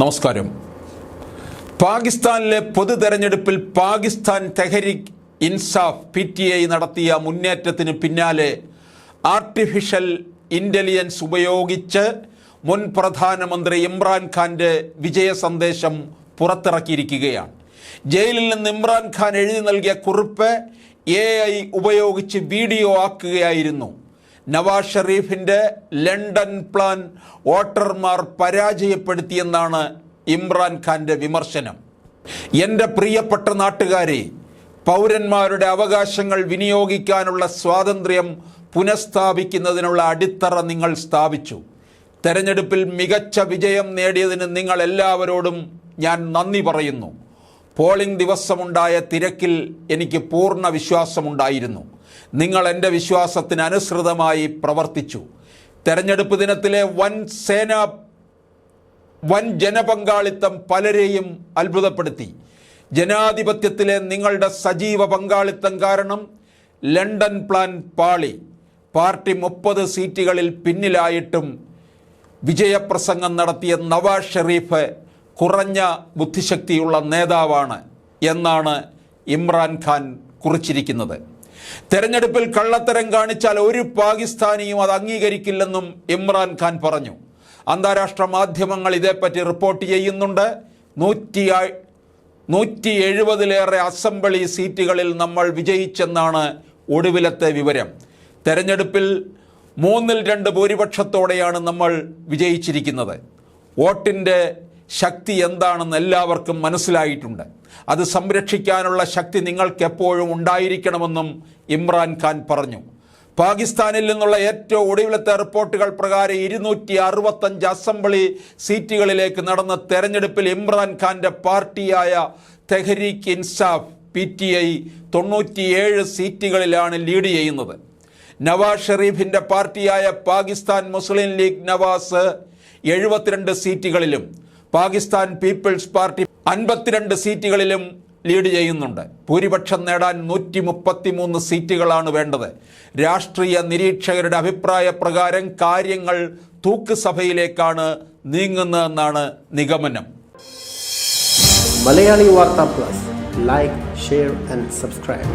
നമസ്കാരം. പാകിസ്ഥാനിലെ പൊതു തെരഞ്ഞെടുപ്പിൽ Pakistan Tehreek Insaf P T I നടത്തിയ മുന്നേറ്റത്തിന് പിന്നാലെ ആർട്ടിഫിഷ്യൽ ഇന്റലിജൻസ് ഉപയോഗിച്ച് മുൻ പ്രധാനമന്ത്രി ഇമ്രാൻഖാന്റെ വിജയ സന്ദേശം പുറത്തിറക്കിയിരിക്കുകയാണ്. ജയിലിൽ നിന്ന് ഇമ്രാൻഖാൻ എഴുതി നൽകിയ കുറിപ്പ് എ ഐ ഉപയോഗിച്ച് വീഡിയോ ആക്കുകയായിരുന്നു. നവാസ് ഷെറീഫിന്റെ ലണ്ടൻ പ്ലാൻ വോട്ടർമാർ പരാജയപ്പെടുത്തിയെന്നാണ് ഇമ്രാൻഖാന്റെ വിമർശനം. എന്റെ പ്രിയപ്പെട്ട നാട്ടുകാരെ പൗരന്മാരുടെ അവകാശങ്ങൾ വിനിയോഗിക്കാനുള്ള സ്വാതന്ത്ര്യം പുനഃസ്ഥാപിക്കുന്നതിനുള്ള അടിത്തറ നിങ്ങൾ സ്ഥാപിച്ചു. തെരഞ്ഞെടുപ്പിൽ മികച്ച വിജയം നേടിയതിന് നിങ്ങൾ എല്ലാവരോടും ഞാൻ നന്ദി പറയുന്നു. പോളിംഗ് ദിവസമുണ്ടായ തിരക്കിൽ എനിക്ക് പൂർണ വിശ്വാസമുണ്ടായിരുന്നു. നിങ്ങൾ എന്റെ വിശ്വാസത്തിന് അനുസൃതമായി പ്രവർത്തിച്ചു. തെരഞ്ഞെടുപ്പ് ദിനത്തിലെ വൻ സേന വൻ ജനപങ്കാളിത്തം പലരെയും അത്ഭുതപ്പെടുത്തി. ജനാധിപത്യത്തിലെ നിങ്ങളുടെ സജീവ പങ്കാളിത്തം കാരണം ലണ്ടൻ പ്ലാൻ പാളി. പാർട്ടി മുപ്പത് സീറ്റുകളിൽ പിന്നിലായിട്ടും വിജയപ്രസംഗം നടത്തിയ നവാസ് ഷെറീഫ് കുറഞ്ഞ ബുദ്ധിശക്തിയുള്ള നേതാവാണ് എന്നാണ് ഇമ്രാൻഖാൻ കുറിച്ചിരിക്കുന്നത്. തെരഞ്ഞെടുപ്പിൽ കള്ളത്തരം കാണിച്ചാൽ ഒരു പാകിസ്ഥാനിയും അത് അംഗീകരിക്കില്ലെന്നും ഇമ്രാൻഖാൻ പറഞ്ഞു. അന്താരാഷ്ട്ര മാധ്യമങ്ങൾ ഇതേപ്പറ്റി റിപ്പോർട്ട് ചെയ്യുന്നുണ്ട്. നൂറ്റി നൂറ്റി എഴുപതിലേറെ അസംബ്ലി സീറ്റുകളിൽ നമ്മൾ വിജയിച്ചെന്നാണ് ഒടുവിലത്തെ വിവരം. തെരഞ്ഞെടുപ്പിൽ മൂന്നിൽ രണ്ട് ഭൂരിപക്ഷത്തോടെയാണ് നമ്മൾ വിജയിച്ചിരിക്കുന്നത്. വോട്ടിന്റെ ശക്തി എന്താണെന്ന് എല്ലാവർക്കും മനസ്സിലായിട്ടുണ്ട്. അത് സംരക്ഷിക്കാനുള്ള ശക്തി നിങ്ങൾക്ക് എപ്പോഴും ഉണ്ടായിരിക്കണമെന്നും ഇമ്രാൻഖാൻ പറഞ്ഞു. പാകിസ്ഥാനിൽ നിന്നുള്ള ഏറ്റവും ഒടുവിലത്തെ റിപ്പോർട്ടുകൾ പ്രകാരം ഇരുന്നൂറ്റി അറുപത്തഞ്ച് അസംബ്ലി സീറ്റുകളിലേക്ക് നടന്ന തെരഞ്ഞെടുപ്പിൽ ഇമ്രാൻഖാന്റെ പാർട്ടിയായ Tehreek Insaf P T I തൊണ്ണൂറ്റിയേഴ് സീറ്റുകളിലാണ് ലീഡ് ചെയ്യുന്നത്. നവാസ് ഷെറീഫിന്റെ പാർട്ടിയായ പാകിസ്ഥാൻ മുസ്ലിം ലീഗ് നവാസ് എഴുപത്തിരണ്ട് സീറ്റുകളിലും പാകിസ്ഥാൻ പീപ്പിൾസ് പാർട്ടി അൻപത്തിരണ്ട് സീറ്റുകളിലും ലീഡ് ചെയ്യുന്നുണ്ട്. ഭൂരിപക്ഷം നേടാൻ നൂറ്റി മുപ്പത്തിമൂന്ന് സീറ്റുകളാണ് വേണ്ടത്. രാഷ്ട്രീയ നിരീക്ഷകരുടെ അഭിപ്രായ പ്രകാരം കാര്യങ്ങൾ തൂക്കുസഭയിലേക്കാണ് നീങ്ങുന്നതെന്നാണ് നിഗമനം. Malayali Vartha plus. Like share and subscribe.